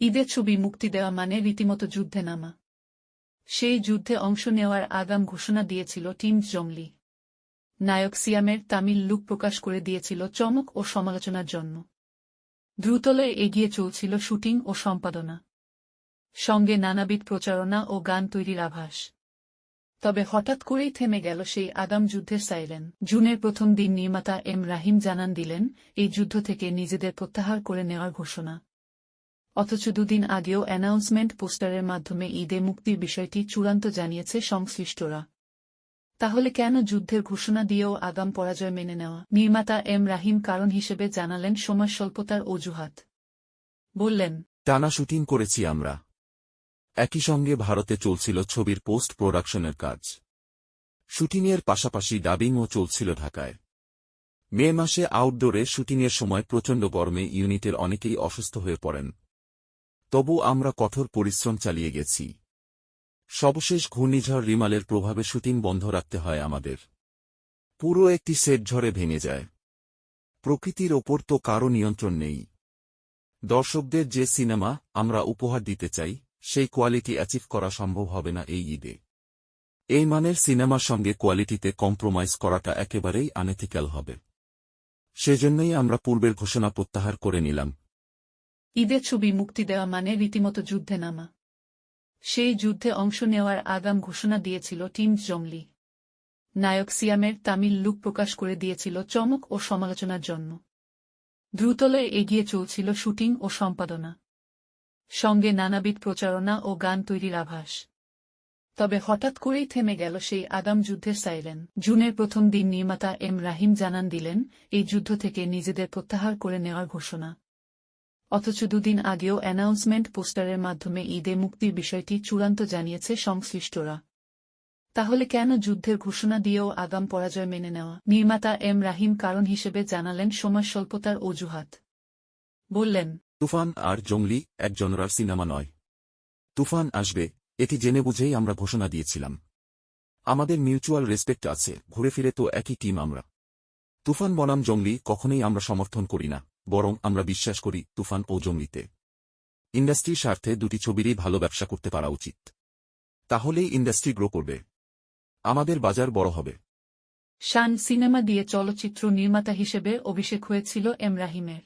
ঈদের ছবি মুক্তি দেওয়া মানে রীতিমতো যুদ্ধে নামা। সেই যুদ্ধে অংশ নেওয়ার আগাম ঘোষণা দিয়েছিল টিম জংলি। নায়ক সিয়ামের তামিল লুক প্রকাশ করে দিয়েছিল চমক ও সমালোচনার জন্য দ্রুতলয়ে এগিয়ে চলছিল শুটিং ও সম্পাদনা। সঙ্গে নানাবিধ প্রচারণা ও গান তৈরির আভাস। তবে হঠাৎ করেই থেমে গেল সেই আগাম যুদ্ধের সাইরেন। জুনের প্রথম দিন নির্মাতা এম রাহিম জানান দিলেন, এই যুদ্ধ থেকে নিজেদের প্রত্যাহার করে নেওয়ার ঘোষণা। অথচ দুদিন আগেও অ্যানাউন্সমেন্ট পোস্টারের মাধ্যমে ঈদে মুক্তির বিষয়টি চূড়ান্ত জানিয়েছে সংশ্লিষ্টরা। তাহলে কেন যুদ্ধের ঘোষণা দিয়েও আগাম পরাজয় মেনে নেওয়া? নির্মাতা এম রাহিম কারণ হিসেবে জানালেন, সময় স্বল্পতার অজুহাত। বললেন, টানা শুটিং করেছি আমরা। একই সঙ্গে ভারতে চলছিল ছবির পোস্ট প্রোডাকশনের কাজ। শুটিংয়ের পাশাপাশি ডাবিংও চলছিল ঢাকায়। মে মাসে আউটডোরে শুটিংয়ের সময় প্রচণ্ড গরমে ইউনিটের অনেকেই অসুস্থ হয়ে পড়েন। তবু আমরা কঠোর পরিশ্রম চালিয়ে গেছি। সবশেষ ঘূর্ণিঝড় রিমালের প্রভাবে শুটিং বন্ধ রাখতে হয় আমাদের। পুরো একটি সেট ঝড়ে ভেঙে যায়। প্রকৃতির ওপর তো কারও নিয়ন্ত্রণ নেই। দর্শকদের যে সিনেমা আমরা উপহার দিতে চাই, সেই কোয়ালিটি অ্যাচিভ করা সম্ভব হবে না এই ঈদে। এই মানের সিনেমার সঙ্গে কোয়ালিটিতে কম্প্রোমাইজ করাটা একেবারেই আনেথিক্যাল হবে। সেজন্যই আমরা পূর্বের ঘোষণা প্রত্যাহার করে নিলাম। ঈদের ছবি মুক্তি দেওয়া মানে রীতিমতো যুদ্ধে নামা। সেই যুদ্ধে অংশ নেওয়ার আগাম ঘোষণা দিয়েছিল টিম জংলি। নায়ক সিয়ামের তামিল লুক প্রকাশ করে দিয়েছিল চমক ও সমালোচনার জন্য দ্রুতলয়ে এগিয়ে চলছিল শুটিং ও সম্পাদনা। সঙ্গে নানাবিধ প্রচারণা ও গান তৈরির আভাস। তবে হঠাৎ করেই থেমে গেল সেই আগাম যুদ্ধের সাইরেন। জুনের প্রথম দিন নির্মাতা এম রাহিম জানান দিলেন, এই যুদ্ধ থেকে নিজেদের প্রত্যাহার করে নেওয়ার ঘোষণা। অথচ দুদিন আগেও অ্যানাউন্সমেন্ট পোস্টারের মাধ্যমে ঈদে মুক্তির বিষয়টি চূড়ান্ত জানিয়েছে সংশ্লিষ্টরা। তাহলে কেন যুদ্ধের ঘোষণা দিয়েও আগাম পরাজয় মেনে নেওয়া? নির্মাতা এম রাহিম কারণ হিসেবে জানালেন সময় স্বল্পতার অজুহাত। বললেন, তুফান আর জঙ্গলি এক জনরার সিনেমা নয়। তুফান আসবে, এটি জেনে বুঝেই আমরা ঘোষণা দিয়েছিলাম। আমাদের মিউচুয়াল রেসপেক্ট আছে, ঘুরে ফিরে তো একই টিম আমরা। তুফান বনাম জঙ্গলি কখনোই আমরা সমর্থন করি না। বরং আমরা বিশ্বাস করি তুফান ও জঙ্গলিতে। ইন্ডাস্ট্রির স্বার্থে দুটি ছবিরই ভালো ব্যবসা করতে পারা উচিত। তাহলেই ইন্ডাস্ট্রি গ্রো করবে। আমাদের বাজার বড় হবে। শান সিনেমা দিয়ে চলচ্চিত্র নির্মাতা হিসেবে অভিষেক হয়েছিল এম রাহিমের।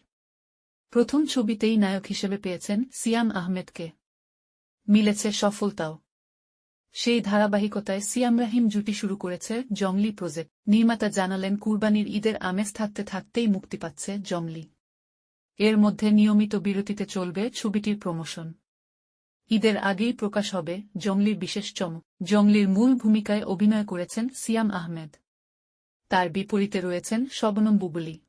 প্রথম ছবিতেই নায়ক হিসেবে পেয়েছেন সিয়াম আহমেদকে। মিলেছে সফলতাও। সেই ধারাবাহিকতায় সিয়াম রাহিম জুটি শুরু করেছে জংলি প্রজেক্ট। নির্মাতা জানালেন, কুরবানির ঈদের আমেজ থাকতে থাকতেই মুক্তি পাচ্ছে জংলি এর মধ্যে নিয়মিত বিরতিতে চলবে ছবিটির প্রমোশন। ঈদের আগেই প্রকাশ হবে জংলির বিশেষ চমক জংলির মূল ভূমিকায় অভিনয় করেছেন সিয়াম আহমেদ। তার বিপরীতে রয়েছেন শবনম বুবলি।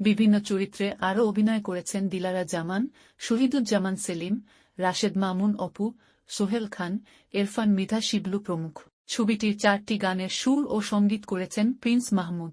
বিভিন্ন চরিত্রে আরও অভিনয় করেছেন দিলারা জামান শহীদুজ্জামান সেলিম, রাশেদ মামুন অপু, সোহেল খান, এরফান মৃধা শিবলু প্রমুখ। ছবিটির চারটি গানের সুর ও সংগীত করেছেন প্রিন্স মাহমুদ।